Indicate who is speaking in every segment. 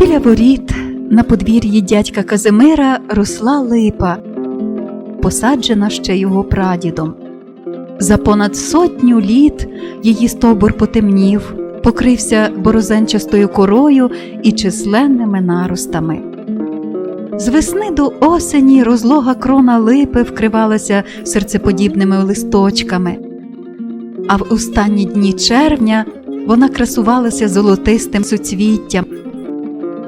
Speaker 1: Біля воріт на подвір'ї дядька Казимира росла липа, посаджена ще його прадідом. За понад сотню літ її стовбур потемнів, покрився борозенчастою корою і численними наростами. З весни до осені розлога крона липи вкривалася серцеподібними листочками, а в останні дні червня вона красувалася золотистим суцвіттям.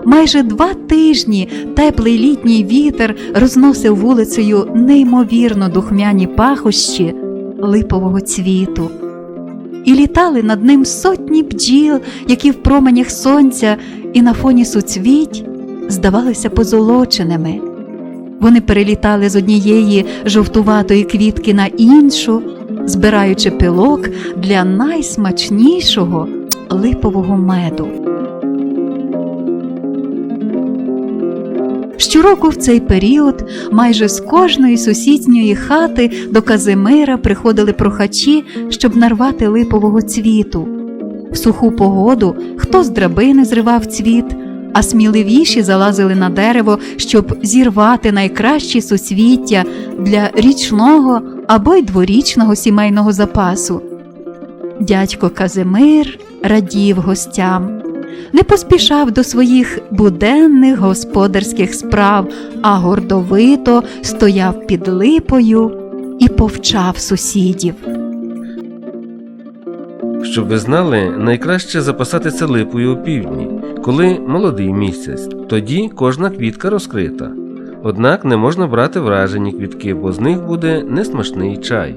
Speaker 1: Майже два тижні теплий літній вітер розносив вулицею неймовірно духмяні пахощі липового цвіту. І літали над ним сотні бджіл, які в променях сонця і на фоні суцвіть здавалися позолоченими. Вони перелітали з однієї жовтуватої квітки на іншу, збираючи пилок для найсмачнішого липового меду. Щороку в цей період майже з кожної сусідньої хати до Казимира приходили прохачі, щоб нарвати липового цвіту. В суху погоду хто з драбини зривав цвіт, а сміливіші залазили на дерево, щоб зірвати найкращі суцвіття для річного або й дворічного сімейного запасу. Дядько Казимир радів гостям не поспішав до своїх буденних господарських справ, а гордовито стояв під липою і повчав сусідів.
Speaker 2: Щоб ви знали, найкраще запасатися липою у півдні, коли молодий місяць, тоді кожна квітка розкрита. Однак не можна брати вражені квітки, бо з них буде несмачний чай.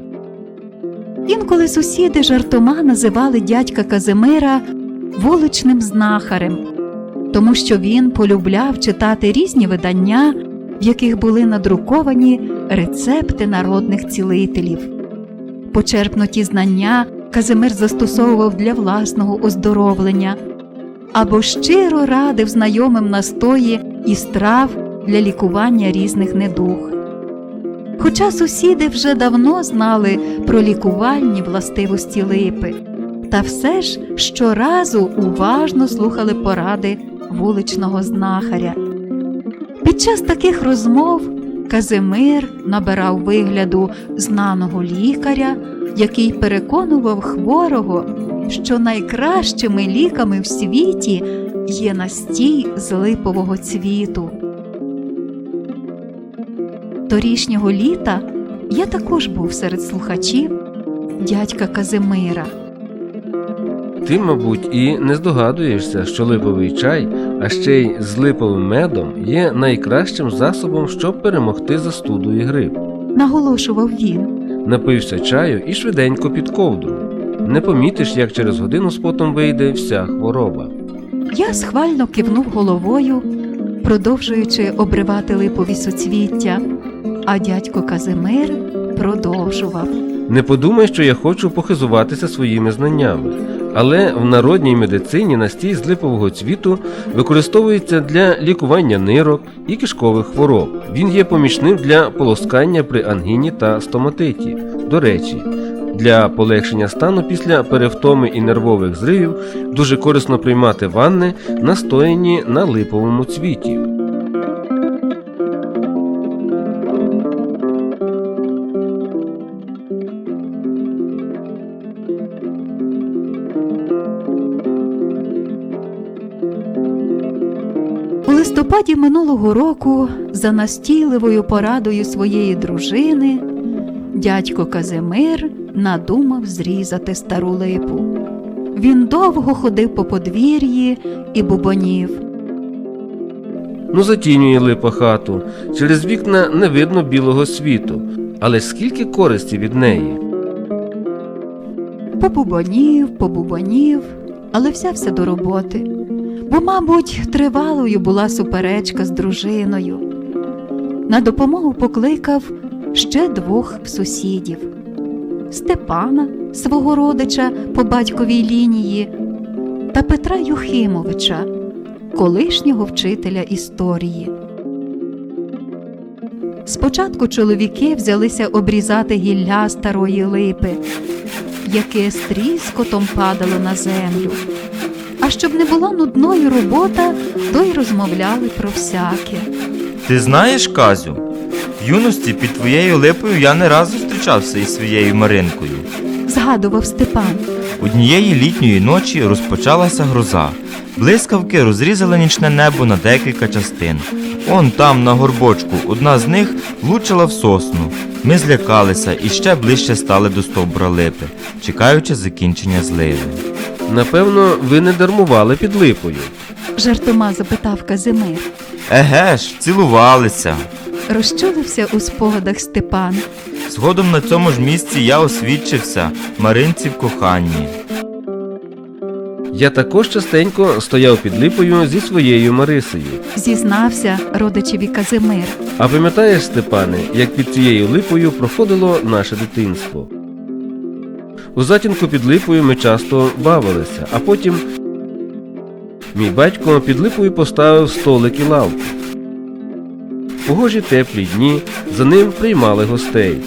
Speaker 1: Інколи сусіди жартома називали дядька Казимира вуличним знахарем, тому що він полюбляв читати різні видання, в яких були надруковані рецепти народних цілителів. Почерпнуті знання Казимир застосовував для власного оздоровлення або щиро радив знайомим настої і страв для лікування різних недуг. Хоча сусіди вже давно знали про лікувальні властивості липи, та все ж щоразу уважно слухали поради вуличного знахаря. Під час таких розмов Казимир набирав вигляду знаного лікаря, який переконував хворого, що найкращими ліками в світі є настій з липового цвіту. Торішнього літа я також був серед слухачів дядька Казимира.
Speaker 2: Ти, мабуть, і не здогадуєшся, що липовий чай, а ще й з липовим медом, є найкращим засобом, щоб перемогти застуду і грип.
Speaker 1: Наголошував він.
Speaker 2: Напився чаю і швиденько під ковдру. Не помітиш, як через годину з потом вийде вся хвороба.
Speaker 1: Я схвально кивнув головою, продовжуючи обривати липові суцвіття, а дядько Казимир продовжував.
Speaker 2: Не подумай, що я хочу похизуватися своїми знаннями, але в народній медицині настій з липового цвіту використовується для лікування нирок і кишкових хвороб. Він є помічним для полоскання при ангіні та стоматиті. До речі, для полегшення стану після перевтоми і нервових зривів дуже корисно приймати ванни, настояні на липовому цвіті.
Speaker 1: У листопаді минулого року, за настійливою порадою своєї дружини, дядько Казимир надумав зрізати стару липу. Він довго ходив по подвір'ї і бубонів.
Speaker 2: Ну, затінює липа хату. Через вікна не видно білого світу. Але скільки користі від неї?
Speaker 1: Побубонів, побубонів, але взявся до роботи. Бо, мабуть, тривалою була суперечка з дружиною. На допомогу покликав ще двох сусідів Степана, свого родича по батьковій лінії, та Петра Юхимовича, колишнього вчителя історії. Спочатку чоловіки взялися обрізати гілля старої липи. яке з тріскотом падало на землю. А щоб не була нудною робота, то й розмовляли про всяке.
Speaker 3: Ти знаєш, Казю? В юності під твоєю липою я не раз зустрічався із своєю Маринкою.
Speaker 1: Згадував Степан.
Speaker 3: Однієї літньої ночі розпочалася гроза. Блискавки розрізали нічне небо на декілька частин. Он там, на горбочку, одна з них влучила в сосну. Ми злякалися і ще ближче стали до стовбура липи, чекаючи закінчення зливи.
Speaker 2: Напевно, ви не дармували під липою.
Speaker 1: Жартома запитав Казимир.
Speaker 3: Еге ж, цілувалися.
Speaker 1: Розчулився у спогадах Степан.
Speaker 3: Згодом на цьому ж місці я освідчився Маринці в коханні.
Speaker 2: Я також частенько стояв під липою зі своєю Марисею.
Speaker 1: Зізнався родичеві Казимир.
Speaker 2: А пам'ятаєш, Степане, як під цією липою проходило наше дитинство? У затінку під липою ми часто бавилися, а потім мій батько під липою поставив столик і лавку. Погожі теплі дні за ним приймали гостей.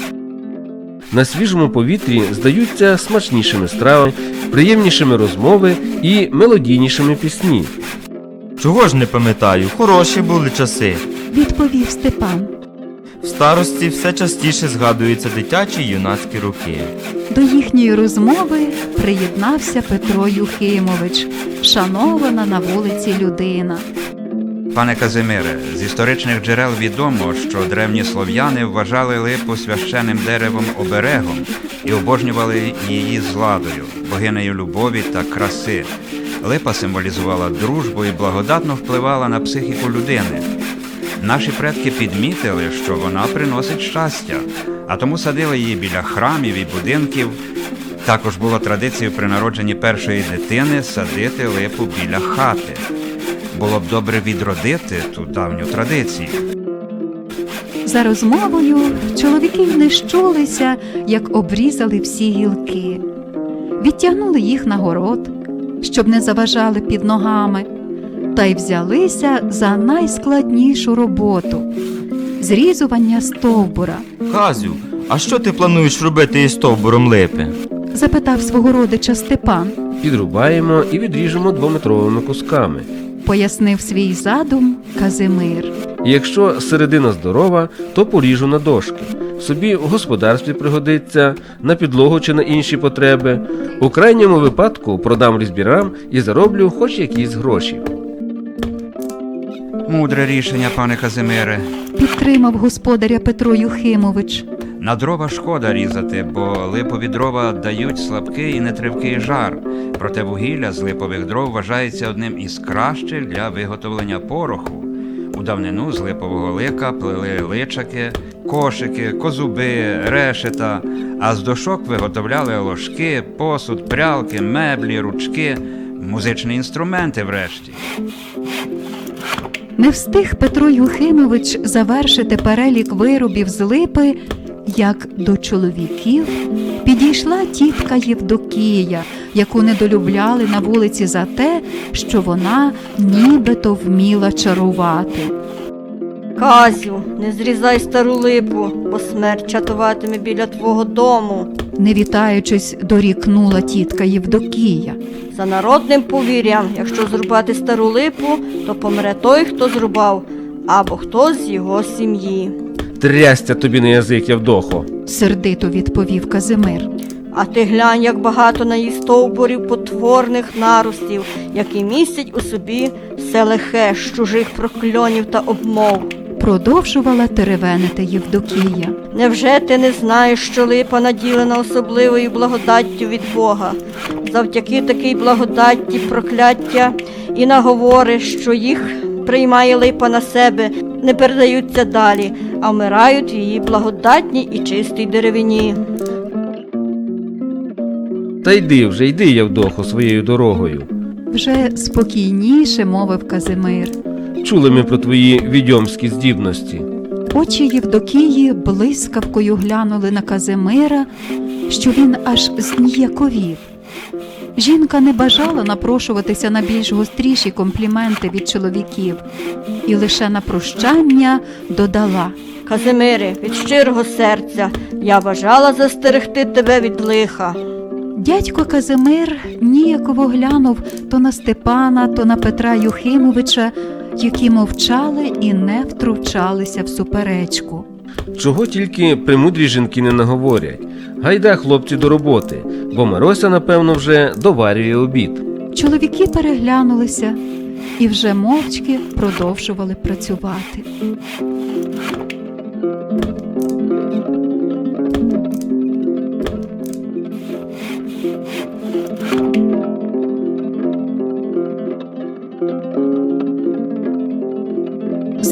Speaker 2: На свіжому повітрі здаються смачнішими стравами, приємнішими розмови і мелодійнішими пісні.
Speaker 3: Чого ж не пам'ятаю, хороші були часи.
Speaker 1: Відповів Степан.
Speaker 3: В старості все частіше згадуються дитячі й юнацькі роки.
Speaker 1: До їхньої розмови приєднався Петро Юхимович, шанована на вулиці людина.
Speaker 4: Пане Казимире, з історичних джерел відомо, що древні слов'яни вважали липу священним деревом оберегом і обожнювали її зладою, богинею любові та краси. Липа символізувала дружбу і благодатно впливала на психіку людини. Наші предки підмітили, що вона приносить щастя, а тому садили її біля храмів і будинків. Також було традицією при народженні першої дитини садити липу біля хати. Було б добре відродити ту давню традицію.
Speaker 1: За розмовою чоловіки не щулися, як обрізали всі гілки. Відтягнули їх на город, щоб не заважали під ногами, та й взялися за найскладнішу роботу зрізування стовбура.
Speaker 3: Казю, а що ти плануєш робити із стовбуром липи?
Speaker 1: Запитав свого родича Степан,
Speaker 2: Підрубаємо і відріжемо двометровими кусками.
Speaker 1: пояснив свій задум Казимир.
Speaker 2: Якщо середина здорова, то поріжу на дошки. Собі в господарстві пригодиться, на підлогу чи на інші потреби. У крайньому випадку продам різбірам і зароблю хоч якісь гроші.
Speaker 4: Мудре рішення, пане Казимире.
Speaker 1: Підтримав господаря Петро Юхимович.
Speaker 4: На дрова шкода різати, бо липові дрова дають слабкий і нетривкий жар. Проте вугілля з липових дров вважається одним із кращих для виготовлення пороху. У давнину з липового лика плели личаки, кошики, козуби, решета, а з дошок виготовляли ложки, посуд, прялки, меблі, ручки, музичні інструменти врешті.
Speaker 1: Не встиг Петро Юхимович завершити перелік виробів з липи, як до чоловіків підійшла тітка Євдокія, яку недолюбляли на вулиці за те, що вона нібито вміла чарувати.
Speaker 5: Казю, не зрізай стару липу, бо смерть чатуватиме біля твого дому.
Speaker 1: Не вітаючись, дорікнула тітка Євдокія.
Speaker 5: За народним повір'ям, якщо зрубати стару липу, то помре той, хто зрубав, або хто з його сім'ї.
Speaker 2: Трястя тобі на язик, Явдохо.
Speaker 1: Сердито відповів Казимир.
Speaker 5: А ти глянь, як багато на її стовбурів потворних наростів, які містять у собі все лихе з чужих прокльонів та обмов.
Speaker 1: Продовжувала теревенити Євдокія.
Speaker 5: Невже ти не знаєш, що липа наділена особливою благодаттю від Бога? Завдяки такій благодатті прокляття і наговори, що їх приймає липа на себе, не передаються далі, а вмирають в її благодатній і чистій деревині.
Speaker 2: Та йди вже, йди, Явдохо, своєю дорогою.
Speaker 1: Вже спокійніше мовив Казимир.
Speaker 2: Чули ми про твої відьомські здібності.
Speaker 1: Очі Євдокії блискавкою глянули на Казимира, що він аж зніяковів. Жінка не бажала напрошуватися на більш гостріші компліменти від чоловіків, і лише на прощання додала.
Speaker 5: Казимире, від щирого серця я бажала застерегти тебе від лиха.
Speaker 1: Дядько Казимир ніяково глянув то на Степана, то на Петра Юхимовича, які мовчали і не втручалися в суперечку.
Speaker 2: Чого тільки премудрі жінки не наговорять. Гайда, хлопці, до роботи, бо Марося, напевно, вже доварює обід.
Speaker 1: Чоловіки переглянулися і вже мовчки продовжували працювати.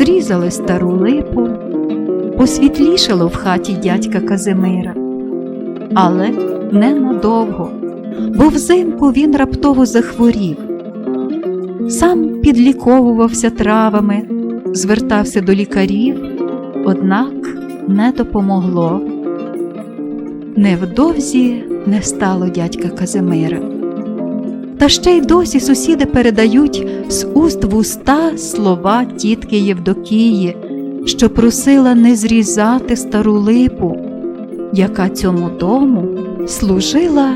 Speaker 1: Зрізали стару липу, посвітлішало в хаті дядька Казимира. Але ненадовго, бо взимку він раптово захворів. Сам підліковувався травами, звертався до лікарів, однак не допомогло. Невдовзі не стало дядька Казимира. Та ще й досі сусіди передають з уст в уста слова тітки Євдокії, що просила не зрізати стару липу, яка цьому дому служила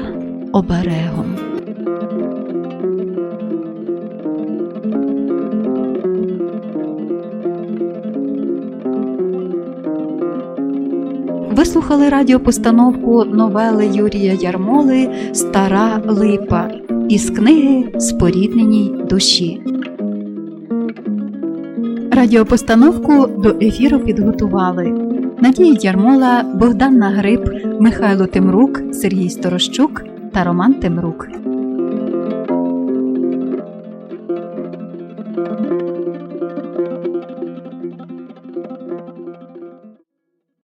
Speaker 1: оберегом. Ви слухали радіопостановку новели Юрія Ярмоли Стара липа із книги Спорідненій душі. Радіопостановку до ефіру підготували Надія Ярмола, Богдан Нагриб, Михайло Тимрук, Сергій Сторощук та Роман Тимрук.